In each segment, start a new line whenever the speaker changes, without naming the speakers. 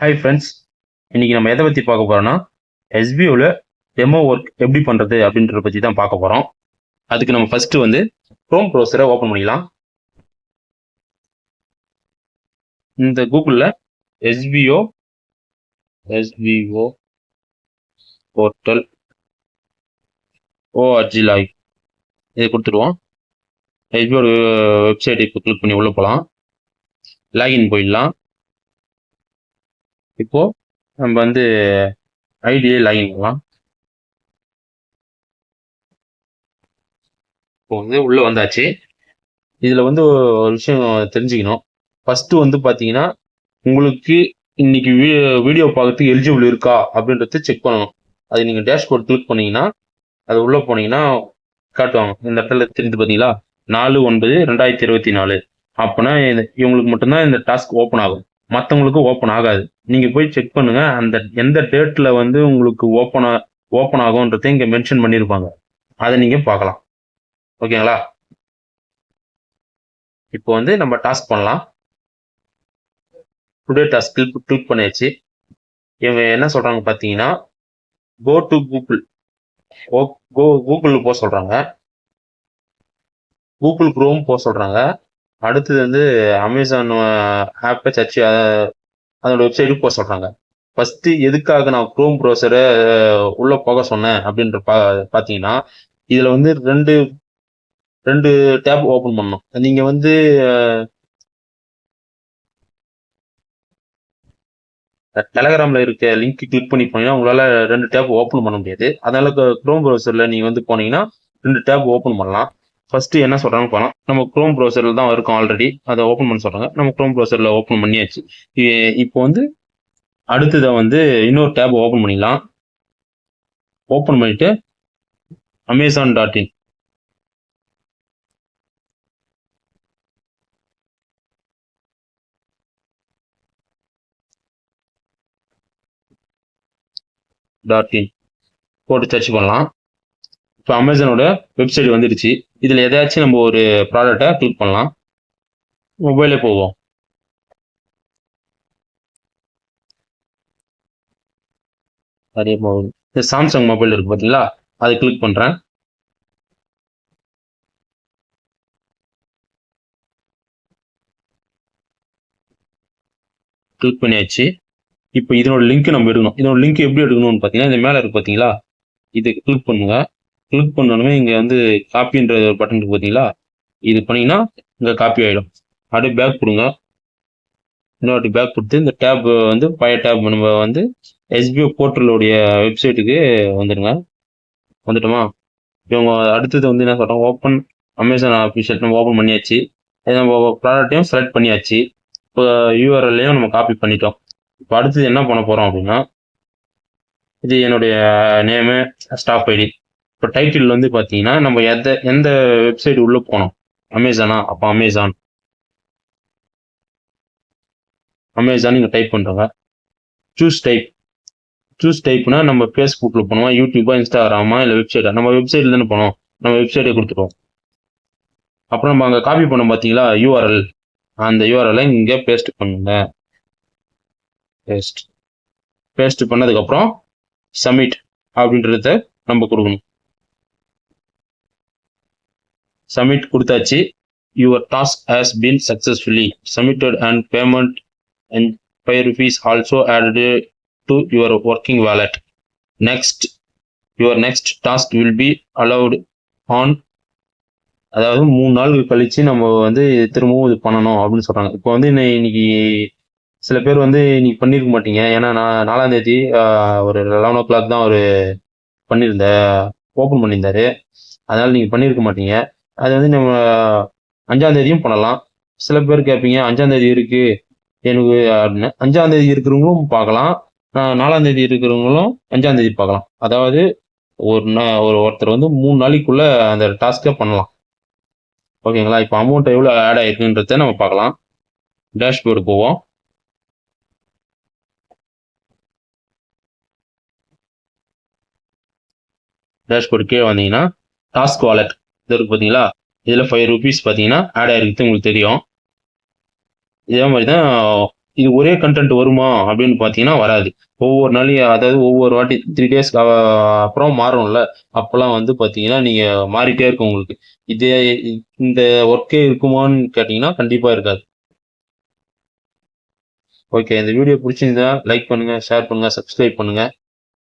Hi friends இன்னைக்கு நம்ம எதை பற்றி பார்க்க போகிறோன்னா எஸ்பிஓவில் டெமோ ஒர்க் எப்படி பண்ணுறது அப்படின்றத பற்றி தான் பார்க்க போகிறோம் அதுக்கு நம்ம ஃபஸ்ட்டு வந்து க்ரோம் ப்ரௌசரை ஓப்பன் பண்ணிக்கலாம். இந்த கூகுளில் எஸ்பிஓ எஸ்பிஓ போர்ட்டல் ஓஆர்ஜி லாய் இதை கொடுத்துருவோம் எஸ்பிஓட வெப்சைட் இப்போ கிளிக் பண்ணி உள்ளே போகலாம் லாகின் போயிடலாம். இப்போ நம்ம வந்து ஐடியை லாகின் பண்ணலாம். இப்போ வந்து உள்ளே வந்தாச்சு. இதில் வந்து ஒரு விஷயம் தெரிஞ்சுக்கணும். ஃபஸ்ட்டு வந்து பார்த்தீங்கன்னா உங்களுக்கு இன்னைக்கு வீடியோ பார்க்கறதுக்கு எலிஜிபிள் இருக்கா அப்படின்றத செக் பண்ணணும். அது நீங்கள் டேஷ்போர்ட் கிளிக் பண்ணீங்கன்னா அது உள்ளே போனீங்கன்னா காட்டுவாங்க. இந்த இடத்துல தெரிஞ்சு பார்த்தீங்களா நாலு ஒன்பது ரெண்டாயிரத்தி இருபத்தி நாலு. அப்போனா இது- இவங்களுக்கு மட்டும்தான் இந்த டாஸ்க் ஓப்பன் ஆகும். மற்றவங்களுக்கு ஓப்பன் ஆகாது. நீங்கள் போய் செக் பண்ணுங்க. அந்த எந்த டேட்டில் வந்து உங்களுக்கு ஓப்பன் ஓப்பன் ஆகும்ன்றதை இங்கே மென்ஷன் பண்ணியிருப்பாங்க அதை நீங்கள் பார்க்கலாம். ஓகேங்களா? இப்போ வந்து நம்ம டாஸ்க் பண்ணலாம். டுடே டாஸ்க் கிளிக் கிளிக் பண்ணியாச்சு. இவங்க என்ன சொல்கிறாங்க பார்த்தீங்கன்னா கோ டு கூகுள் கூகுள் போக சொல்றாங்க. கூகுள் குரோம் போக சொல்றாங்க. அடுத்தது வந்து அமேசான் ஆப்பை சர்ச் அதோட வெப்சைட்டுக்கு போக சொல்றாங்க. ஃபஸ்ட்டு எதுக்காக நான் குரோம் ப்ரௌசரை உள்ள போக சொன்னேன் அப்படின்ற பா பார்த்தீங்கன்னா இதுல வந்து ரெண்டு ரெண்டு டேப் ஓப்பன் பண்ணணும். நீங்க வந்து டெலகிராம்ல இருக்க லிங்க் கிளிக் பண்ணி போனீங்கன்னா உங்களால் ரெண்டு டேப் ஓப்பன் பண்ண முடியாது. அதனால குரோம் ப்ரௌசரில் நீங்கள் வந்து போனீங்கன்னா ரெண்டு டேப் ஓப்பன் பண்ணலாம். ஃபஸ்ட்டு என்ன சொல்கிறாங்க போகலாம் நம்ம குரோம் ப்ரௌசரில் தான் இருக்கும் ஆல்ரெடி அதை ஓப்பன் பண்ண சொல்கிறாங்க நம்ம குரோம் ப்ரௌசரில் ஓப்பன் பண்ணியாச்சு. இப்போ வந்து அடுத்ததை வந்து இன்னொரு டேப் ஓப்பன் பண்ணிடலாம். ஓப்பன் பண்ணிவிட்டு Amazon dot in dot in போட்டு சர்ச் பண்ணலாம். இப்போ அமேசானோட வெப்சைட் வந்துடுச்சு. இதில் எதாச்சும் நம்ம ஒரு ப்ராடக்டை கிளிக் பண்ணலாம். மொபைலே போவோம். அதே மொபைல் இந்த சாம்சங் மொபைல் இருக்கு பார்த்தீங்களா அதை கிளிக் பண்ணுறேன் கிளிக் பண்ணியாச்சு. இப்போ இதனோட லிங்க் நம்ம எடுக்கணும். இதோட லிங்க் எப்படி எடுக்கணும்னு பார்த்தீங்கன்னா இந்த மேலே இருக்கு பார்த்தீங்களா? இது கிளிக் பண்ணுங்க. கிளிக் பண்ணணுமே இங்கே வந்து காப்பின்ற ஒரு பட்டன் இருக்கு பார்த்தீங்களா? இது பண்ணிங்கன்னா இங்கே காப்பி ஆகிடும் அப்படியே பேக் கொடுங்க. இன்னொரு பேக் கொடுத்து இந்த டேப் வந்து பழைய டேப் நம்ம வந்து எஸ்பிஓ போர்ட்டலுடைய வெப்சைட்டுக்கு வந்துடுங்க. வந்துட்டோமா? இவங்க அடுத்தது வந்து என்ன சொல்கிறோம் ஓப்பன் அமேசான் அஃபிஷியல் நம்ம ஓப்பன் பண்ணியாச்சு. நம்ம ப்ராடக்ட்டையும் செலக்ட் பண்ணியாச்சு. இப்போ யூஆர்எல்லையும் நம்ம காப்பி பண்ணிட்டோம். இப்போ அடுத்தது என்ன பண்ண போகிறோம் அப்படின்னா இது என்னுடைய நேமு ஸ்டாஃப் ஐடி இப்போ டைட்டில் வந்து பார்த்தீங்கன்னா நம்ம எந்த எந்த வெப்சைட் உள்ளே போனோம்? அமேசானா அப்போ அமேசான் அமேசான் இங்கே டைப் பண்ணுறோங்க சூஸ் டைப் சூஸ் டைப்னா நம்ம ஃபேஸ்புக்கில் போனோமா யூடியூபா இன்ஸ்டாகிராமா இல்லை வெப்சைட்டா நம்ம வெப்சைட்டில் தானே போனோம். நம்ம வெப்சைட்டே கொடுத்துருவோம் அப்புறம் நம்ம அங்கே காப்பி பண்ணோம் பார்த்தீங்களா யூஆர்எல் அந்த யூஆர்எல்லை இங்கே பேஸ்ட் பண்ணுங்க. பேஸ்ட் பேஸ்ட் பண்ணதுக்கப்புறம் சப்மிட் அப்படின்றத நம்ம கொடுக்கணும். சப்மிட் கொடுத்தாச்சு. Your task has been successfully submitted and payment and five rupees also added to your working wallet next your next task will be allowed on அதாவது மூணு நாள் கழித்து நம்ம வந்து திரும்பவும் இது பண்ணணும் அப்படின்னு சொல்கிறாங்க இப்போ வந்து இன்னைக்கு சில பேர் வந்து நீங்கள் பண்ணியிருக்க மாட்டீங்க. ஏன்னா நான் நாலாம் தேதி ஒரு லெவன் ஓ கிளாக் தான் ஒரு பண்ணியிருந்த ஓப்பன் பண்ணியிருந்தாரு அதனால் நீங்கள் பண்ணியிருக்க மாட்டீங்க. அது வந்து நம்ம அஞ்சாந்தேதியும் பண்ணலாம். சில பேர் கேட்பீங்க அஞ்சாந்தேதி இருக்குது எனக்கு அப்படின்னு அஞ்சாந்தேதி இருக்கிறவங்களும் பார்க்கலாம் நாலாந்தேதி இருக்கிறவங்களும் அஞ்சாந்தேதி பார்க்கலாம் அதாவது ஒரு நா- ஒரு ஒருத்தர் வந்து மூணு நாளைக்குள்ளே அந்த டாஸ்க்கை பண்ணலாம். ஓகேங்களா? இப்போ அமௌண்ட் எவ்வளோ ஆட் ஆயிருக்குன்றத நம்ம பார்க்கலாம் டேஷ்போர்டு போவோம். டேஷ்போர்டு கீழே வந்தீங்கன்னா டாஸ்க் வாலெட் இது இருக்குது பார்த்தீங்களா? இதில் ஃபைவ் ருபீஸ் பார்த்தீங்கன்னா ஆட் ஆகிருக்குது உங்களுக்கு தெரியும். இதே மாதிரி தான் இது ஒரே கண்டென்ட் வருமா அப்படின்னு பார்த்தீங்கன்னா வராது. ஒவ்வொரு நாளையும் அதாவது ஒவ்வொரு வாட்டி த்ரீ டேஸ் அப்புறம் மாறும்ல. அப்போல்லாம் வந்து பார்த்தீங்கன்னா நீங்கள் மாறிட்டே இருக்கும் உங்களுக்கு. இதே இந்த ஒர்க்கே இருக்குமான்னு கேட்டிங்கன்னா கண்டிப்பாக இருக்காது. ஓகே இந்த வீடியோ பிடிச்சிருந்தா லைக் பண்ணுங்கள் ஷேர் பண்ணுங்கள் சப்ஸ்கிரைப் பண்ணுங்கள்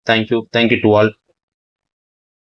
தேங்க்யூ தேங்க்யூ டு ஆல்